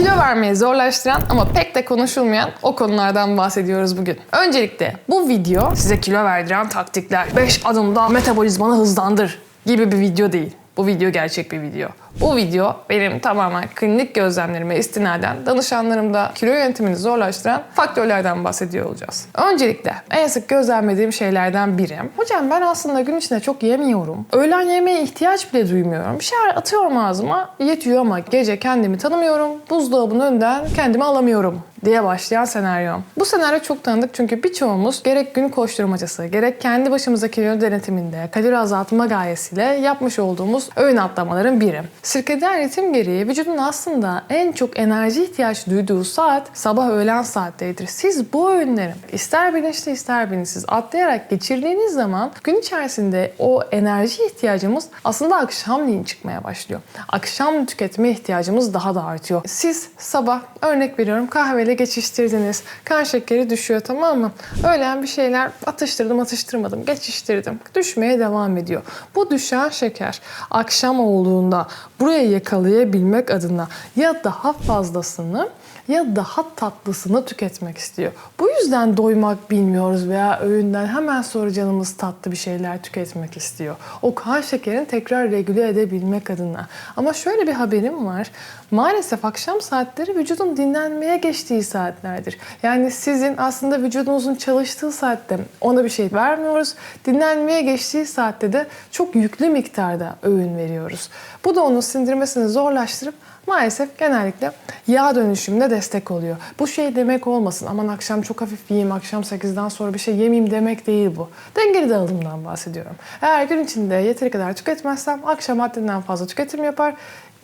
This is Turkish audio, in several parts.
Kilo vermeyi zorlaştıran ama pek de konuşulmayan o konulardan bahsediyoruz bugün. Öncelikle bu video size kilo verdiren taktikler, 5 adımda metabolizmanı hızlandır gibi bir video değil. Bu video gerçek bir video. Bu video benim tamamen klinik gözlemlerime istinaden danışanlarımda kilo yönetimini zorlaştıran faktörlerden bahsediyor olacağız. Öncelikle en sık gözlemlediğim şeylerden biri. Hocam ben aslında gün içinde çok yemiyorum. Öğlen yemeğe ihtiyaç bile duymuyorum. Bir şeyler atıyorum ağzıma yetiyor ama gece kendimi tanımıyorum. Buzdolabının önünden kendimi alamıyorum diye başlayan senaryo. Bu senaryo çok tanıdık çünkü birçoğumuz gerek gün koşturmacası, gerek kendi başımıza kilo denetiminde kalori azaltma gayesiyle yapmış olduğumuz öğün atlamaların biri. Sirkadiyen ritim gereği vücudun aslında en çok enerji ihtiyaç duyduğu saat sabah öğlen saatleridir. Siz bu öğünleri ister bilinçli ister bilinçsiz atlayarak geçirdiğiniz zaman gün içerisinde o enerji ihtiyacımız aslında akşamleyin çıkmaya başlıyor. Akşam tüketme ihtiyacımız daha da artıyor. Siz sabah örnek veriyorum kahveyle geçiştirdiniz. Kan şekeri düşüyor tamam mı? Öğlen bir şeyler atıştırdım atıştırmadım geçiştirdim. Düşmeye devam ediyor. Bu düşen şeker akşam olduğunda buraya yakalayabilmek adına ya daha fazlasını ya daha tatlısını tüketmek istiyor. Bu yüzden doymak bilmiyoruz veya öğünden hemen sonra canımız tatlı bir şeyler tüketmek istiyor. O kan şekerini tekrar regüle edebilmek adına. Ama şöyle bir haberim var. Maalesef akşam saatleri vücudun dinlenmeye geçtiği saatlerdir. Yani sizin aslında vücudunuzun çalıştığı saatte ona bir şey vermiyoruz. Dinlenmeye geçtiği saatte de çok yüklü miktarda öğün veriyoruz. Bu da onun sindirmesini zorlaştırıp maalesef genellikle yağ dönüşümüne destek oluyor. Bu şey demek olmasın aman akşam çok hafif yiyeyim, akşam 8'den sonra bir şey yemeyeyim demek değil bu. Dengeli dağılımdan bahsediyorum. Eğer gün içinde yeteri kadar tüketmezsem akşam haddinden fazla tüketim yapar,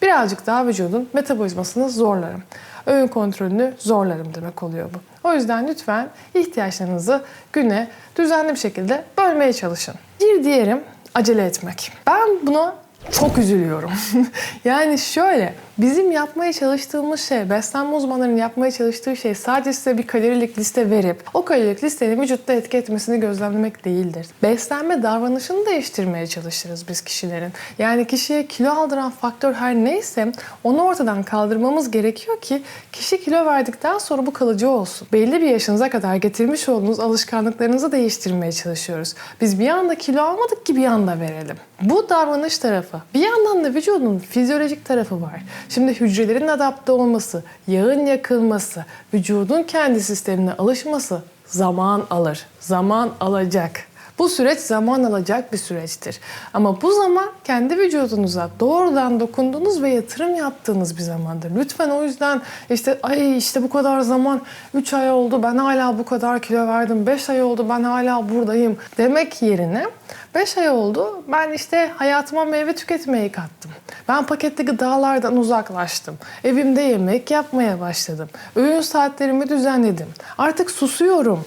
birazcık daha vücudun metabolizmasını zorlarım. Öğün kontrolünü zorlarım demek oluyor bu. O yüzden lütfen ihtiyaçlarınızı güne düzenli bir şekilde bölmeye çalışın. Bir diğerim acele etmek. Ben buna çok üzülüyorum. yani şöyle, bizim yapmaya çalıştığımız şey, beslenme uzmanlarının yapmaya çalıştığı şey sadece size bir kalorilik liste verip o kalorilik listenin vücutta etki etmesini gözlemlemek değildir. Beslenme davranışını değiştirmeye çalışırız biz kişilerin. Yani kişiye kilo aldıran faktör her neyse onu ortadan kaldırmamız gerekiyor ki kişi kilo verdikten sonra bu kalıcı olsun. Belli bir yaşınıza kadar getirmiş olduğunuz alışkanlıklarınızı değiştirmeye çalışıyoruz. Biz bir anda kilo almadık ki bir anda verelim. Bu davranış tarafı. Bir yandan da vücudun fizyolojik tarafı var. Şimdi hücrelerin adapte olması, yağın yakılması, vücudun kendi sistemine alışması zaman alır. Zaman alacak. Bu süreç zaman alacak bir süreçtir. Ama bu zaman kendi vücudunuza doğrudan dokunduğunuz ve yatırım yaptığınız bir zamandır. Lütfen o yüzden işte ay işte bu kadar zaman 3 ay oldu ben hala bu kadar kilo verdim 5 ay oldu ben hala buradayım demek yerine 5 ay oldu ben işte hayatıma meyve tüketmeyi kattım. Ben paketli gıdalardan uzaklaştım. Evimde yemek yapmaya başladım. Öğün saatlerimi düzenledim. Artık susuyorum.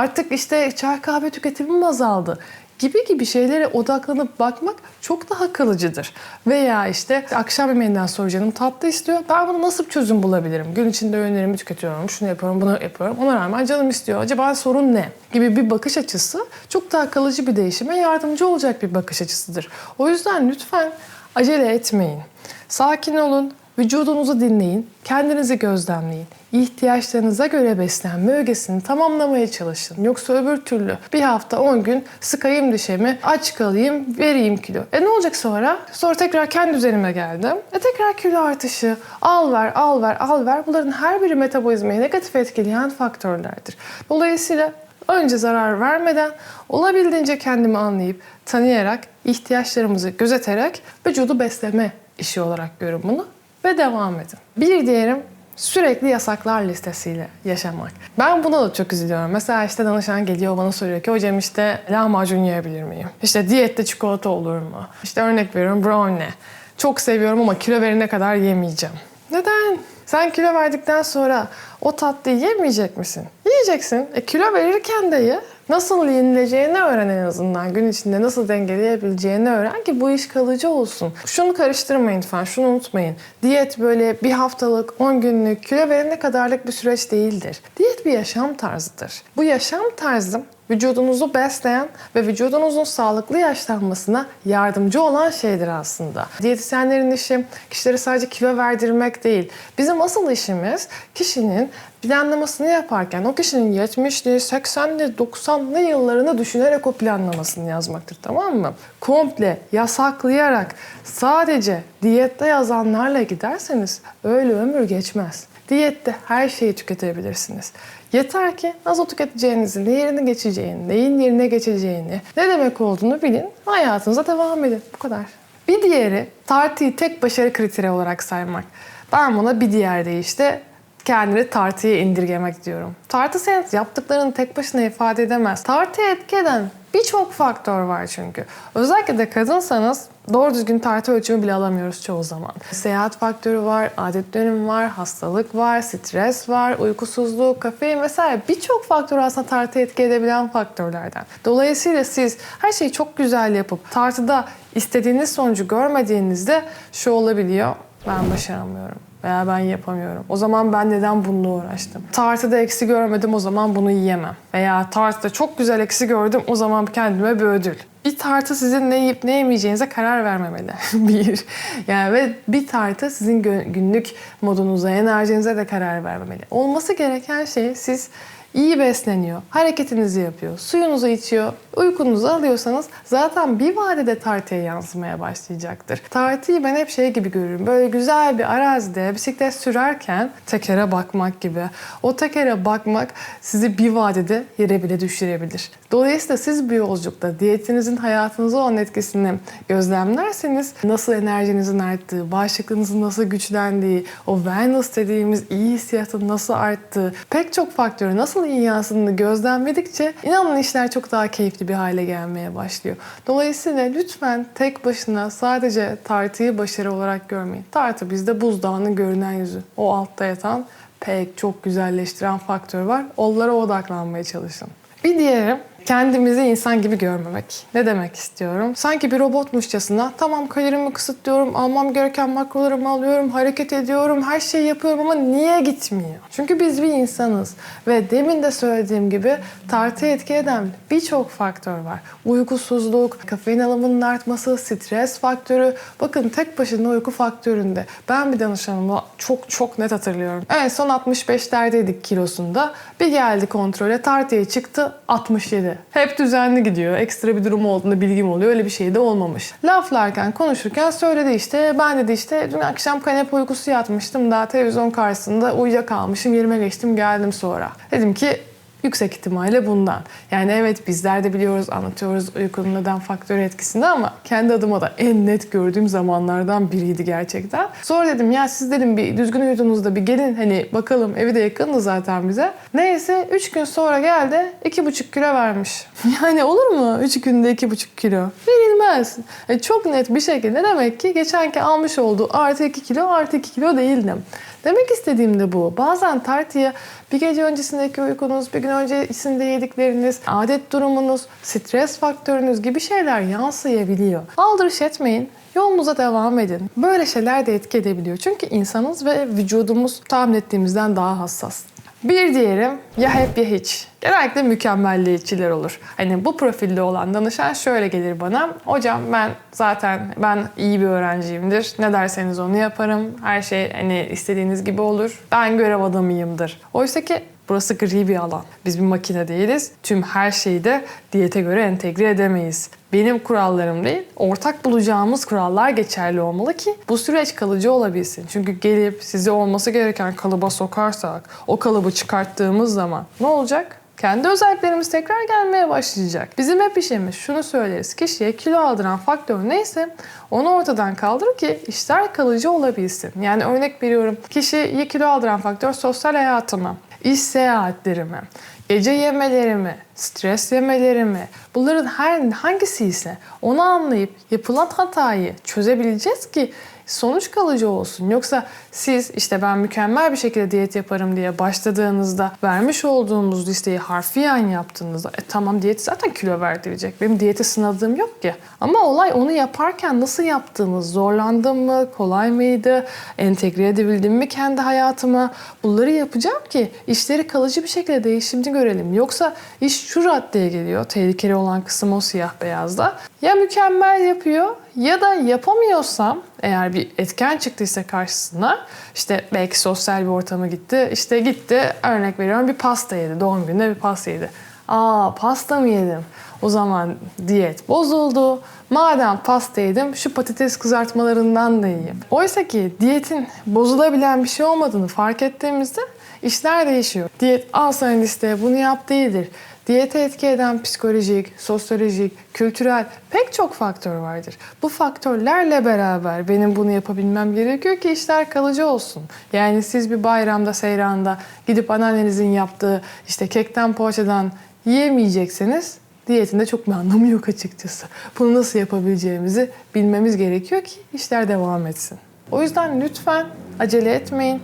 Artık işte çay kahve tüketimim azaldı gibi gibi şeylere odaklanıp bakmak çok daha kalıcıdır. Veya işte akşam yemeğinden sonra canım tatlı istiyor. Ben bunu nasıl bir çözüm bulabilirim? Gün içinde öğünlerimi tüketiyorum, şunu yapıyorum, bunu yapıyorum. Ona rağmen canım istiyor. Acaba sorun ne? Gibi bir bakış açısı çok daha kalıcı bir değişime yardımcı olacak bir bakış açısıdır. O yüzden lütfen acele etmeyin. Sakin olun, Vücudunuzu dinleyin, kendinizi gözlemleyin. İhtiyaçlarınıza göre beslenme ögesini tamamlamaya çalışın. Yoksa öbür türlü bir hafta 10 gün sıkayım dişemi, aç kalayım, vereyim kilo. E ne olacak sonra? Sonra tekrar kendi üzerime geldim. E tekrar kilo artışı, al ver, al ver, al ver. Bunların her biri metabolizmayı negatif etkileyen faktörlerdir. Dolayısıyla önce zarar vermeden olabildiğince kendimi anlayıp, tanıyarak, ihtiyaçlarımızı gözeterek vücudu besleme işi olarak görün bunu ve devam edin. Bir diğerim sürekli yasaklar listesiyle yaşamak. Ben buna da çok üzülüyorum. Mesela işte danışan geliyor bana soruyor ki hocam işte lahmacun yiyebilir miyim? İşte diyette çikolata olur mu? İşte örnek veriyorum brownie. Çok seviyorum ama kilo verene kadar yemeyeceğim. Neden? Sen kilo verdikten sonra o tatlıyı yemeyecek misin? Yiyeceksin. E kilo verirken de ye. Nasıl yenileceğini öğren en azından. Gün içinde nasıl dengeleyebileceğini öğren ki bu iş kalıcı olsun. Şunu karıştırmayın lütfen, şunu unutmayın. Diyet böyle bir haftalık, 10 günlük, kilo verene kadarlık bir süreç değildir. Diyet bir yaşam tarzıdır. Bu yaşam tarzı vücudunuzu besleyen ve vücudunuzun sağlıklı yaşlanmasına yardımcı olan şeydir aslında. Diyetisyenlerin işi kişilere sadece kilo verdirmek değil. Bizim asıl işimiz kişinin planlamasını yaparken o kişinin 70'li, 80'li, 90'lı yıllarını düşünerek o planlamasını yazmaktır tamam mı? Komple yasaklayarak sadece diyette yazanlarla giderseniz öyle ömür geçmez. Diyette her şeyi tüketebilirsiniz. Yeter ki nasıl tüketeceğinizi, ne yerine geçeceğini, neyin yerine geçeceğini, ne demek olduğunu bilin, hayatınıza devam edin. Bu kadar. Bir diğeri tartıyı tek başarı kriteri olarak saymak. Ben buna bir diğer deyişle kendini tartıya indirgemek diyorum. Tartı senin yaptıklarını tek başına ifade edemez. Tartıya etki eden birçok faktör var çünkü. Özellikle de kadınsanız doğru düzgün tartı ölçümü bile alamıyoruz çoğu zaman. Seyahat faktörü var, adet dönümü var, hastalık var, stres var, uykusuzluk, kafein vesaire birçok faktör aslında tartıya etki edebilen faktörlerden. Dolayısıyla siz her şeyi çok güzel yapıp tartıda istediğiniz sonucu görmediğinizde şu olabiliyor. Ben başaramıyorum veya ben yapamıyorum. O zaman ben neden bununla uğraştım? Tartıda eksi görmedim o zaman bunu yiyemem. Veya tartıda çok güzel eksi gördüm o zaman kendime bir ödül. Bir tartı sizin ne yiyip ne yemeyeceğinize karar vermemeli. bir. Yani ve bir tartı sizin günlük modunuza, enerjinize de karar vermemeli. Olması gereken şey siz iyi besleniyor, hareketinizi yapıyor, suyunuzu içiyor, uykunuzu alıyorsanız zaten bir vadede tartıya yansımaya başlayacaktır. Tartıyı ben hep şey gibi görüyorum. Böyle güzel bir arazide bisiklet sürerken tekere bakmak gibi. O tekere bakmak sizi bir vadede yere bile düşürebilir. Dolayısıyla siz bir yolculukta diyetinizin hayatınıza olan etkisini gözlemlerseniz nasıl enerjinizin arttığı, bağışıklığınızın nasıl güçlendiği, o wellness dediğimiz iyi hissiyatın nasıl arttığı, pek çok faktörü nasıl iyi yansıdığını gözlemledikçe inanın işler çok daha keyifli bir hale gelmeye başlıyor. Dolayısıyla lütfen tek başına sadece tartıyı başarı olarak görmeyin. Tartı bizde buzdağının görünen yüzü. O altta yatan pek çok güzelleştiren faktör var. Onlara odaklanmaya çalışın. Bir diğeri kendimizi insan gibi görmemek. Ne demek istiyorum? Sanki bir robotmuşçasına tamam kalorimi kısıtlıyorum, almam gereken makrolarımı alıyorum, hareket ediyorum, her şeyi yapıyorum ama niye gitmiyor? Çünkü biz bir insanız ve demin de söylediğim gibi tartıya etki eden birçok faktör var. Uykusuzluk, kafein alımının artması, stres faktörü. Bakın tek başına uyku faktöründe ben bir danışanımla çok çok net hatırlıyorum. En son 65'lerdeydik kilosunda. Bir geldi kontrole tartıya çıktı 67. Hep düzenli gidiyor. Ekstra bir durum olduğunda bilgim oluyor. Öyle bir şey de olmamış. Laflarken, konuşurken söyledi işte. Ben dedi işte dün akşam kanepe uykusu yatmıştım. Daha televizyon karşısında uyuyakalmışım. Yerime geçtim geldim sonra. Dedim ki Yüksek ihtimalle bundan. Yani evet bizler de biliyoruz, anlatıyoruz uykunun neden faktörü etkisini ama kendi adıma da en net gördüğüm zamanlardan biriydi gerçekten. Sonra dedim ya siz dedim bir düzgün uyuduğunuzda bir gelin hani bakalım evi de yakındı zaten bize. Neyse 3 gün sonra geldi 2,5 kilo vermiş. Yani olur mu 3 günde 2,5 kilo? Verilmez. E, çok net bir şekilde demek ki geçenki almış olduğu artı 2 kilo artı 2 kilo değildim. Demek istediğim de bu. Bazen tartıya bir gece öncesindeki uykunuz, bir gün öncesinde yedikleriniz, adet durumunuz, stres faktörünüz gibi şeyler yansıyabiliyor. Aldırış etmeyin. Yolunuza devam edin. Böyle şeyler de etki edebiliyor. Çünkü insanız ve vücudumuz tahmin ettiğimizden daha hassas. Bir diğerim ya hep ya hiç. Genellikle mükemmelliyetçiler olur. Hani bu profilde olan danışan şöyle gelir bana. Hocam ben zaten ben iyi bir öğrenciyimdir. Ne derseniz onu yaparım. Her şey hani istediğiniz gibi olur. Ben görev adamıyımdır. Oysa ki Burası gri bir alan. Biz bir makine değiliz. Tüm her şeyi de diyete göre entegre edemeyiz. Benim kurallarım değil, ortak bulacağımız kurallar geçerli olmalı ki bu süreç kalıcı olabilsin. Çünkü gelip sizi olması gereken kalıba sokarsak, o kalıbı çıkarttığımız zaman ne olacak? Kendi özelliklerimiz tekrar gelmeye başlayacak. Bizim hep işimiz şunu söyleriz. Kişiye kilo aldıran faktör neyse onu ortadan kaldır ki işler kalıcı olabilsin. Yani örnek veriyorum. Kişiye kilo aldıran faktör sosyal hayatımı, iş seyahatlerimi, gece yemelerimi, stres yemelerimi, bunların her hangisi ise onu anlayıp yapılan hatayı çözebileceğiz ki sonuç kalıcı olsun. Yoksa siz işte ben mükemmel bir şekilde diyet yaparım diye başladığınızda vermiş olduğumuz listeyi harfiyen yaptığınızda e tamam diyet zaten kilo verdirecek. Benim diyete sınadığım yok ki. Ama olay onu yaparken nasıl yaptığınız, zorlandım mı, kolay mıydı, entegre edebildim mi kendi hayatıma? Bunları yapacağım ki işleri kalıcı bir şekilde değişimini görelim. Yoksa iş şu raddeye geliyor. Tehlikeli olan kısım o siyah beyazda. Ya mükemmel yapıyor ya da yapamıyorsam eğer bir etken çıktıysa karşısına işte belki sosyal bir ortama gitti. işte gitti örnek veriyorum bir pasta yedi. Doğum gününde bir pasta yedi. Aa pasta mı yedim? O zaman diyet bozuldu. Madem pasta yedim şu patates kızartmalarından da yiyeyim. Oysa ki diyetin bozulabilen bir şey olmadığını fark ettiğimizde işler değişiyor. Diyet al sana listeye bunu yap değildir. Diyete etki eden psikolojik, sosyolojik, kültürel pek çok faktör vardır. Bu faktörlerle beraber benim bunu yapabilmem gerekiyor ki işler kalıcı olsun. Yani siz bir bayramda, seyranda gidip anneannenizin yaptığı işte kekten poğaçadan yiyemeyecekseniz diyetinde çok bir anlamı yok açıkçası. Bunu nasıl yapabileceğimizi bilmemiz gerekiyor ki işler devam etsin. O yüzden lütfen acele etmeyin.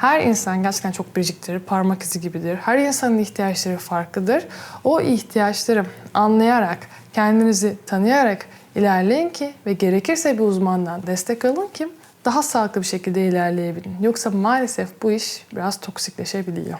Her insan gerçekten çok biriciktir, parmak izi gibidir. Her insanın ihtiyaçları farklıdır. O ihtiyaçları anlayarak, kendinizi tanıyarak ilerleyin ki ve gerekirse bir uzmandan destek alın ki daha sağlıklı bir şekilde ilerleyebilin. Yoksa maalesef bu iş biraz toksikleşebiliyor.